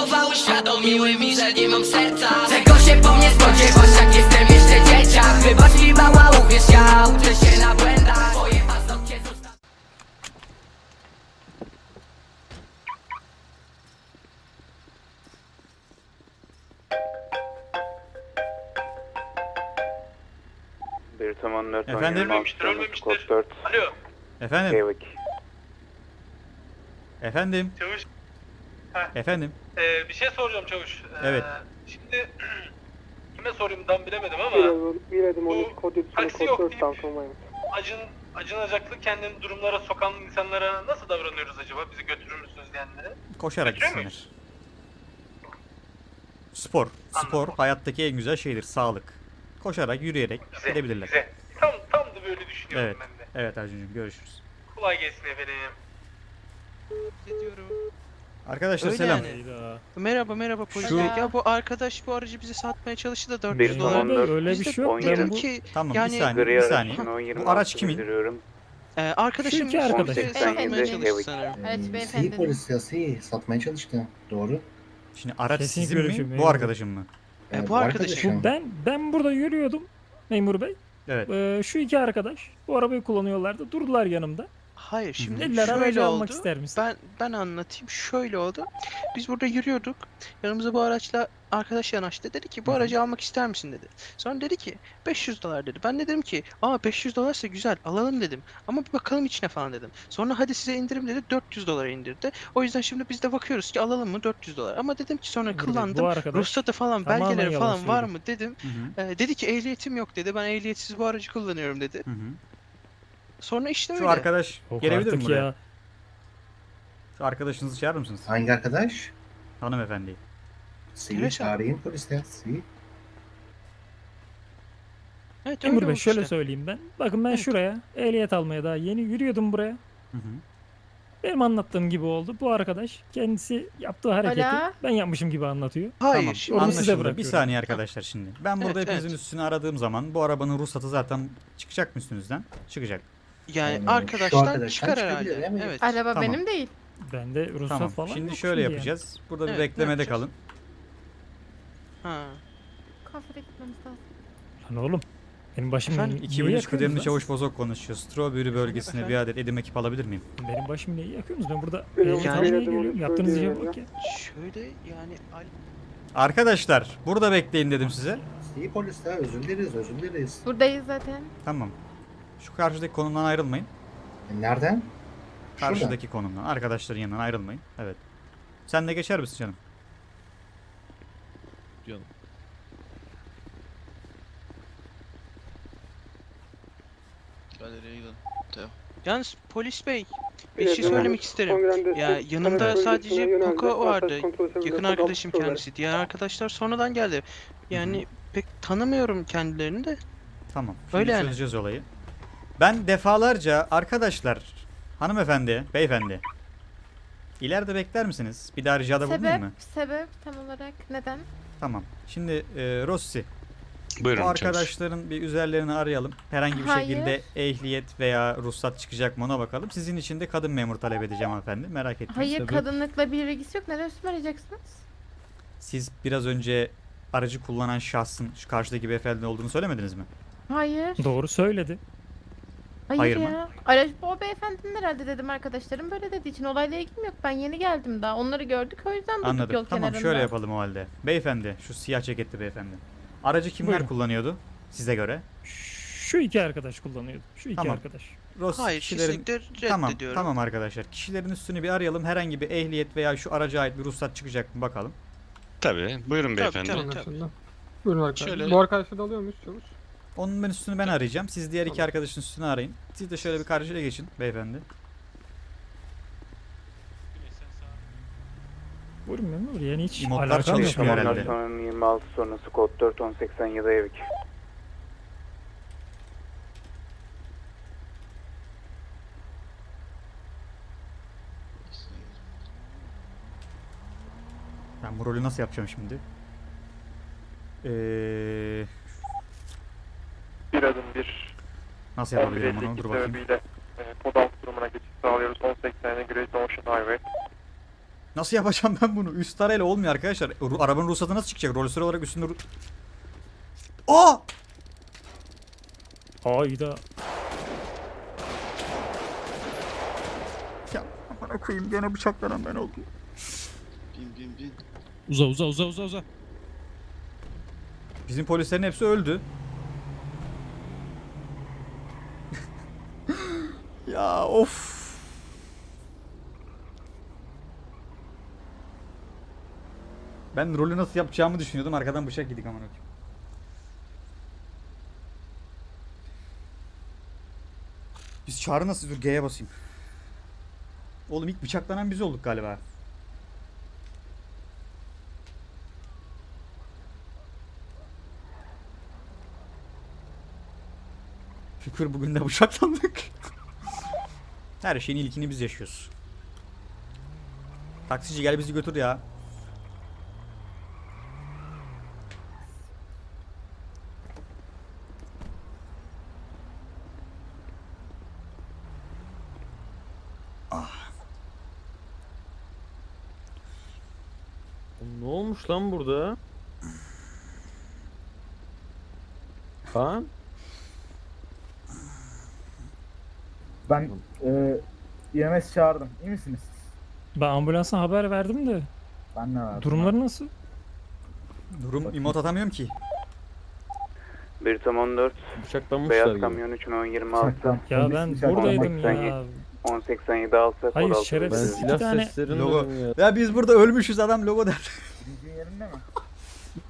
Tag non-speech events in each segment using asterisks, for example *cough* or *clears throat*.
słowa uświadomiły mi, że nie mam serca Czego się po mnie spodziewasz, jak jestem jeszcze dzieciak Wybacz mi mała, uwierz, ja uczę się na błędach Twoje paznokcie Bir 4 Efendim? Ölmemiştir, ölmemiştir. Kod 4 Alo. Efendim, efendim, Çavuş. Efendim. Ee, bir şey soracağım Çavuş. Ee, Evet. Şimdi *clears throat* kime sorayım ben bilemedim ama Bir adım Bu onu kod üstüne taksi yok 4 deyip- acın acınacaklı kendini durumlara sokan insanlara nasıl davranıyoruz acaba? Bizi götürür müsünüz diyenlere? Koşarak Götürüyor gitsinler. Spor. Spor Anladım. hayattaki en güzel şeydir. Sağlık. Koşarak, yürüyerek Güzel, gidebilirler. güzel. Tam, tam da böyle düşünüyorum Evet. ben de. Evet Ercun'cum görüşürüz. Kolay gelsin efendim. Ediyorum. Arkadaşlar Öyle selam. yani. Merhaba merhaba polis Şu- bey. Ya bu arkadaş bu aracı bize satmaya çalıştı da 400 Bir dolar. tamam 14 öyle Biz bir de şey yok. dedim Ben bu ki Tamam Yani- bir saniye, bir saniye. aracın 10 Bu araç kimin? e, arkadaşım Şu iki arkadaş. bize satmaya Beyefendi. çalıştı sanırım. Evet Ee, beyefendi. Sivil polis siyasi satmaya çalıştı. Doğru. Şimdi araç Kesinlikle sizin öyle mi? şey, Bu memur. arkadaşın mı? E, bu arkadaşım. Ben ben burada yürüyordum memur bey. Evet. Ee, şu iki arkadaş bu arabayı kullanıyorlardı. Durdular yanımda. Hayır şimdi şöyle oldu. almak ister misin? Ben ben anlatayım. Şöyle oldu. Biz burada yürüyorduk. Yanımıza bu araçla arkadaş yanaştı. Dedi ki bu aracı almak ister misin dedi. Sonra dedi ki 500 dolar dedi. Ben de dedim ki aa 500 dolarsa güzel alalım dedim. Ama bir bakalım içine falan dedim. Sonra hadi size indirim dedi 400 dolara indirdi. O yüzden şimdi biz de bakıyoruz ki alalım mı 400 dolar. Ama dedim ki sonra. Bu arkadaş Ruhsatı falan tamamen belgeleri yalan falan var söylüyor. mı dedim. Hı hı. Ee, dedi ki ehliyetim yok dedi. Ben ehliyetsiz bu aracı kullanıyorum dedi. Hı hı. Sonra işte öyle. Şu arkadaş Yok gelebilir mi artık buraya? ya. Şu arkadaşınızı çağırır mısınız? Hangi arkadaş? Hanımefendi. Sivil Evet, çağırayım polis. Evet, öyle Memur bey oldu şöyle işte. söyleyeyim ben. Bakın ben Evet. şuraya ehliyet almaya daha yeni yürüyordum buraya. Hı hı. Benim anlattığım gibi oldu. Bu arkadaş kendisi yaptığı hareketi Hala? ben yapmışım gibi anlatıyor. Hayır Tamam. şimdi Onu size Anlaşıldı. Bir bırakıyorum. saniye arkadaşlar şimdi. Ben burada Evet, hepinizin evet. üstünü aradığım zaman bu arabanın ruhsatı zaten çıkacak mı üstünüzden? Çıkacak. Yani şu arkadaşlar arkadaştan çıkar çıkabilir, herhalde. evet. Evet. Araba Tamam. benim değil. Bende ruhsat tamam. falan Şimdi yok şöyle yani. yapacağız. Burada bir Evet, ne beklemede yapacağız? kalın. Ha. Kafede gitmemiz lazım. Lan oğlum benim başım Efendim, niye 2003 yakıyorsunuz kıdemli lan? çavuş bozok konuşuyor. Strawberry bölgesine bir adet edim ekip alabilir miyim? Benim başımı niye yakıyorsunuz? Ben burada Benim ehliyet yani- geliyorum. Yaptığınız işe bak ya. Şöyle yani al- Arkadaşlar burada bekleyin dedim size. Sivil polis ya özür dileriz özür dileriz. Buradayız zaten. Tamam. Şu karşıdaki konumdan ayrılmayın. E, nereden? Karşıdaki konumdan. Arkadaşların yanından ayrılmayın. Evet. Sen de geçer misin canım? Galeriye gidelim. Yalnız polis bey bir şey söylemek isterim. Ya yanımda sadece. Poco vardı. Yakın arkadaşım kendisi. Diğer arkadaşlar sonradan geldi. Yani pek tanımıyorum kendilerini de. Tamam. Şimdi Öyle yani. çözeceğiz olayı. Ben defalarca arkadaşlar, hanımefendi, beyefendi. İleride bekler misiniz? Bir daha ricada bulunayım Sebep, mı? sebep tam olarak neden? Tamam. Şimdi e, Rossi, Buyurun. bu arkadaşların bir üzerlerini arayalım. Herhangi bir Hayır. şekilde ehliyet veya ruhsat çıkacak mı ona bakalım. Sizin için de kadın memur talep edeceğim hanımefendi. Merak etmeyin. Hayır sebep? kadınlıkla bir ilgisi yok. Neden üstüme arayacaksınız? Siz biraz önce aracı kullanan şahsın şu karşıdaki beyefendi olduğunu söylemediniz mi? Hayır. Doğru söyledi. Hayır, Hayır mı? ya. Araç o beyefendinin herhalde dedim arkadaşlarım böyle dediği için olayla ilgim yok. Ben yeni geldim daha. Onları gördük o yüzden durduk Anladım. yol Tamam kenarında. şöyle yapalım o halde. Beyefendi, şu siyah ceketli beyefendi. Aracı kimler Buyurun. kullanıyordu size göre? Şu iki arkadaş kullanıyordu. Şu iki Tamam. arkadaş. Rossi Hayır kişilerin... kesinlikle Tamam, reddediyorum. tamam arkadaşlar. Kişilerin üstünü bir arayalım. Herhangi bir ehliyet veya şu araca ait bir ruhsat çıkacak mı bakalım. Tabii. Buyurun Tabii, beyefendi. tabii. Anlaşıldı. Buyurun arkadaşlar. Şöyle- Bu arkadaşı da alıyor muyuz çavuş? Onun ben üstünü ben arayacağım. Siz diğer iki Tamam. arkadaşın üstünü arayın. Siz de şöyle bir karşıya geçin beyefendi. Buyurun memur yani hiç İmotlar alakam yok. çalışmıyor herhalde. Tamam 26 sonrası kod 4 1087 Evik. Ben bu rolü nasıl yapacağım şimdi? Ee, Bir adım bir. nasıl yapabilirim onu? Dur bakayım. sebebiyle e, kod altı durumuna geçiş sağlıyoruz. 1080'e Great Ocean Highway. Nasıl yapacağım ben bunu? Üst tarayla olmuyor arkadaşlar. Ru- Arabanın ruhsatı nasıl çıkacak? Rolls olarak üstünde... ru- Aa! Hayda. Ya amına koyayım gene bıçaklanan ben oldum. Bin bin bin. Uza uza uza uza uza. Bizim polislerin hepsi öldü. Ya of. Ben rolü nasıl yapacağımı düşünüyordum. Arkadan bıçak yedik amına koyayım. Biz çağrı nasıl dur G'ye basayım. Oğlum ilk bıçaklanan biz olduk galiba. Şükür bugün de bıçaklandık. *laughs* Her şeyin ilkini biz yaşıyoruz. Taksici gel bizi götür ya. Ne olmuş lan burada? Kaan? Ben e, IMS çağırdım. İyi misiniz? Ben ambulansa haber verdim de. Ben ne var? Durumları nasıl? Durum imot atamıyorum ki. Bir tam 14. Bıçaklanmışlar Beyaz gibi. kamyon 3 10 26. Ya ben buradaydım ya. 10 87 6. Hayır, altı şerefsiz. Ben silah tane- seslerini Logo. ya. Ya biz burada ölmüşüz adam logo der. Bilincin yerinde mi?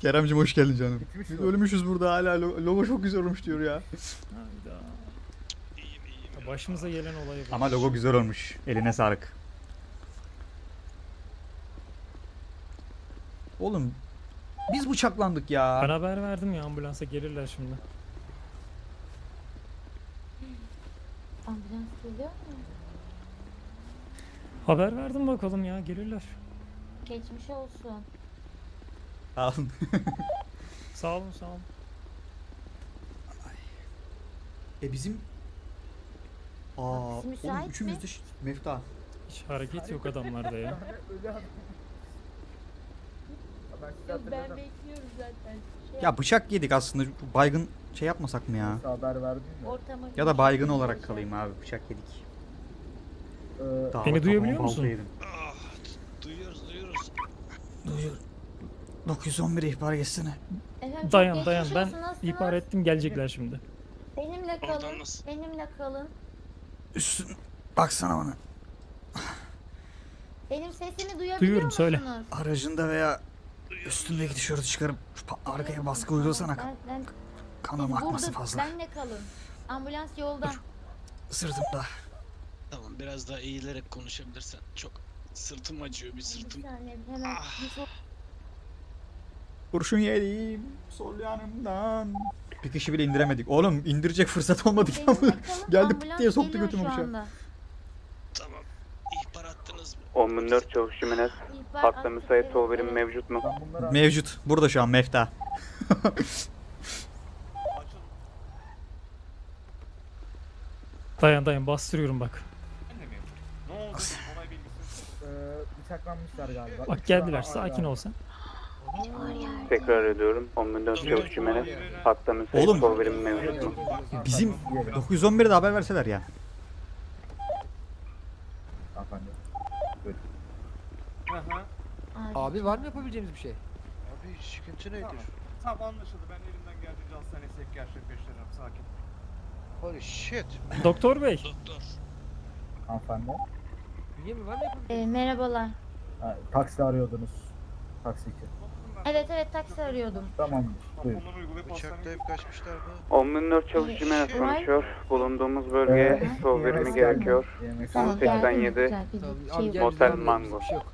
Keremcim hoş geldin canım. Bitmiş Biz mi? ölmüşüz burada hala lo- logo çok güzel olmuş diyor ya. Hayda. Başımıza gelen olayı bu. Ama logo güzel olmuş. Eline sağlık. Oğlum biz bıçaklandık ya. Ben haber verdim ya ambulansa gelirler şimdi. Ambulans geliyor mu? Haber verdim bakalım ya gelirler. Geçmiş olsun. Sağ olun. *laughs* Sağ olun sağ olun. e bizim Aa, müsait oğlum mi? üçümüz de ş- mefta. Hiç hareket yok adamlarda ya. Yok ben bekliyorum zaten. Şey Ya bıçak yedik aslında. Baygın şey yapmasak mı ya? Haber verdim de. ortama Ya da baygın olarak kalayım abi. Bıçak yedik. Ee, Beni duyabiliyor musun? yedim. Ah, duyuyoruz duyuyoruz. Duyuyor. 911 ihbar geçsene. Efendim, çok Dayan geçmiş dayan ben olsun, nasılsınız? ihbar ettim gelecekler şimdi. Benimle Oradan kalın. nasıl? Benimle kalın. Üstün baksana bana. Benim sesimi duyabiliyor Duyuyorum, musunuz? söyle. Aracında veya üstündeki tişörtü çıkarıp pa- arkaya baskı uygulasana. Ben, ben, Kanım siz akması burada fazla. benle kalın. Ambulans yolda. Sırtımda. Tamam biraz daha eğilerek konuşabilirsen. Çok sırtım acıyor bir Bir sırtım. saniye hemen Ah. bir so- Kurşun yedim sol yanımdan. Bir kişi bile indiremedik. Oğlum indirecek fırsat olmadı *laughs* kalın. Geldi pıt diye soktu götümü bıçağı. Tamam. İhbar attınız mı? 10.4 çavuş Jimenez. Hatta müsait sol birim mevcut mu? Mevcut. Burada şu an mefta. *laughs* Dayan dayan bastırıyorum bak. Ne oldu? Olay bilgisi. e, bıçaklanmışlar galiba. Bak geldiler sakin ol sen. Tekrar ediyorum. 10.4 çavuş Jimenez. Müsait Oğlum. sol birim mevcut mu? Bizim 911'de haber verseler ya. Abi var mı yapabileceğimiz bir şey? Abi sıkıntı nedir? Tamam anlaşıldı. Ben elimden geldiğince hastaneye sevk gerçekleştireceğim. Sakin. Holy shit. Doktor bey. Doktor. Hanımefendi. Niye mi var mı yapabileceğimiz? e, merhabalar. Ha, taksi arıyordunuz. Taksici. Evet evet taksi arıyordum. Tamamdır. Buyurun. Onları uygulayıp Bıçaklayıp kaçmışlar mı? 10.4 çavuş Şey- konuşuyor. Bulunduğumuz bölgeye sol EMS birimi geldi. gerekiyor. EMS Tamam, geldi. geldim, 87. güzel bir Tamam, şey abi yok. gel Otel biz devam edelim, Mango. Bir şey yok.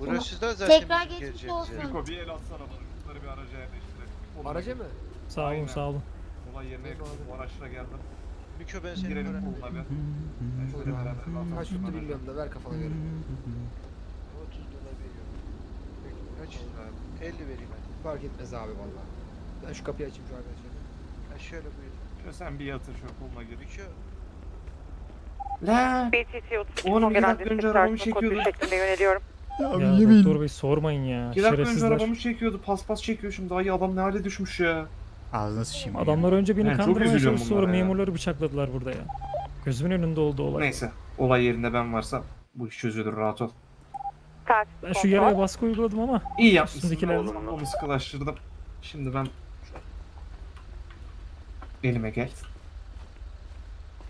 Burası da zaten Tekrar bizim geçmiş geleceğimiz yer. olsun. Niko bir el atsana bana. Bunları bir araca yerleştirelim. Araca mı? Sağ olun Aynen. sağ olun. Olay yerine yakın. Bu araçla geldim. Miko ben seni Girelim koluna bir. Kaç tuttu bilmiyorum da ver kafana göre. Kaç abi? 50 vereyim hadi. Fark etmez abi valla. Ben şu kapıyı açayım şu arkadaşlar. Ha şöyle buyur. Şöyle sen bir yatır şöyle koluna gir. Miko. Lan! BTC 32 Oğlum, bir dakika önce arabamı bir çekiyordun. şeklinde yöneliyorum. Ya, Ya doktor bey sormayın ya. İki dakika önce Şerefsizler. arabamı çekiyordu. Paspas çekiyor şimdi. Ay adam ne hale düşmüş ya. Ağzına sıçayım. ya. Adamlar önce beni Ben çok kandırmaya üzülüyorum çalıştı sonra bunlara ya. memurları bıçakladılar burada ya. Gözümün önünde oldu olay. Neyse. Olay yerinde ben varsam bu iş çözülür rahat ol. Ben şu yaraya baskı uyguladım ama İyi yapmışsın. Üstündekiler- Oğlum, Onu sıkılaştırdım. Şimdi ben elime gel.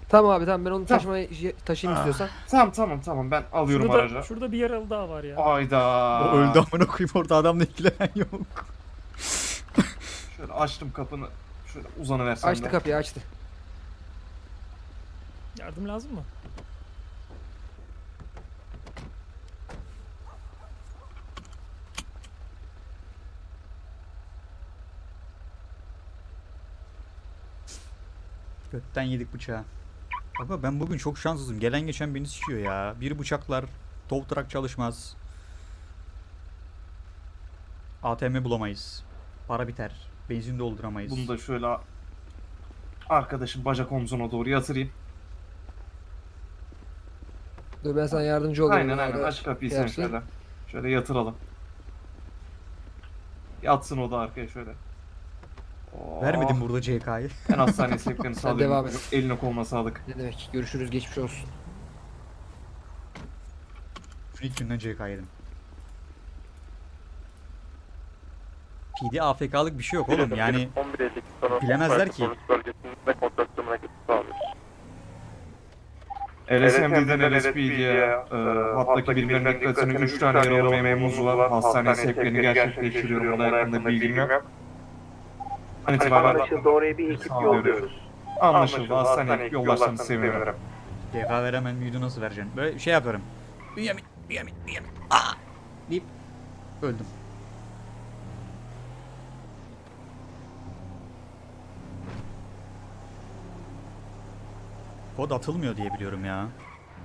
Tamam abi tamam ben onu taşımayı taşıyayım istiyorsan. Tamam tamam tamam ben alıyorum şurada, araca. şurada bir yaralı daha var ya. Ayda. O öldü amına koyayım orada adamla ilgilenen yok. Şöyle açtım kapını. Şöyle uzanıversen Açtı de. kapıyı açtı. Yardım lazım mı? Götten yedik bıçağı. Aga ben bugün çok şanssızım. Gelen geçen beni sikiyor ya. Bir bıçaklar, tow truck çalışmaz. ATM bulamayız. Para biter. Benzin dolduramayız. Bunu da şöyle arkadaşım bacak omzuna doğru yatırayım. Dur ben sana yardımcı olayım. Aynen aynen aç kapıyı sen yapsın. şöyle. Şöyle yatıralım. Yatsın o da arkaya şöyle. Oh, Vermedim burada CK'yı. Ben hastane devam sağlıyorum. et. Eline koluna sağlık. Ne demek? Görüşürüz geçmiş olsun. Şu ilk günden CK yedim. PD AFK'lık bir şey yok oğlum yani bilemezler ki. LSMD'den LSPD'ye e, hattaki birimlerin dikkatini 3 tane yaralı memurumuz var. Hastane sevklerini gerçekleştiriyorum. Olay hakkında bilgim yok. An itibaren oraya bir ekip yolluyoruz. Anlaşıldı. Hastaneye yollarsanız sevinirim. CK veremem müydü nasıl vereceksin? Böyle şey yaparım. Bünyamin, Bünyamin, Bünyamin. Aa! Deyip öldüm. Kod atılmıyor diye biliyorum ya.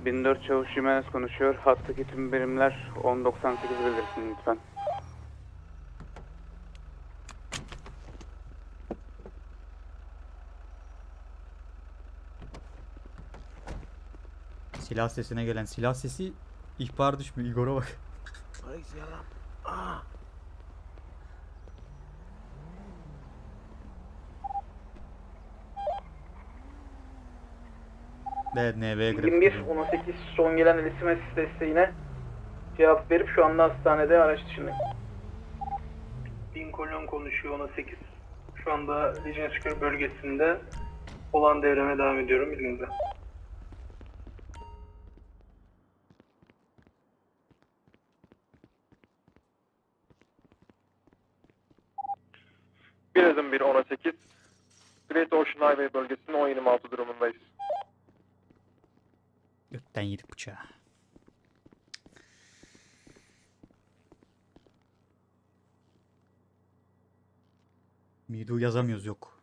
1004 Çavuş Jimenez konuşuyor. Hattaki tüm birimler 1098 bildirsin lütfen. Silah sesine gelen silah sesi ihbar düşmüyor. Igor'a bak. *laughs* Evet NV grafik. 18 son gelen iletişim desteğine cevap verip şu anda hastanede araç dışındayım. Lincoln konuşuyor 18. Şu anda Legion bölgesinde olan devreme devam ediyorum bilginize. Bir adım bir 10'a 8. Great Ocean Highway bölgesinin 1026 durumundayız. Götten yedik bıçağı. Midu yazamıyoruz yok.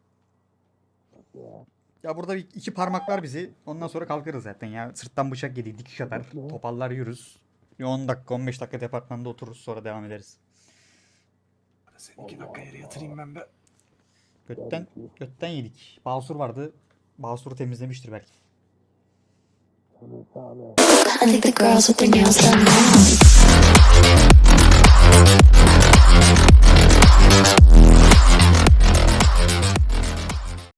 Ya burada bir- iki parmaklar bizi. Ondan sonra kalkarız zaten ya. Sırttan bıçak yedik dikiş atar. Topallar yürürüz. Bir 10 dakika 15 dakika departmanda otururuz sonra devam ederiz. Seni 2 dakika yere yatırayım ben be. Götten, götten yedik. Basur vardı. Basur'u temizlemiştir belki. I think the girls with their nails done now.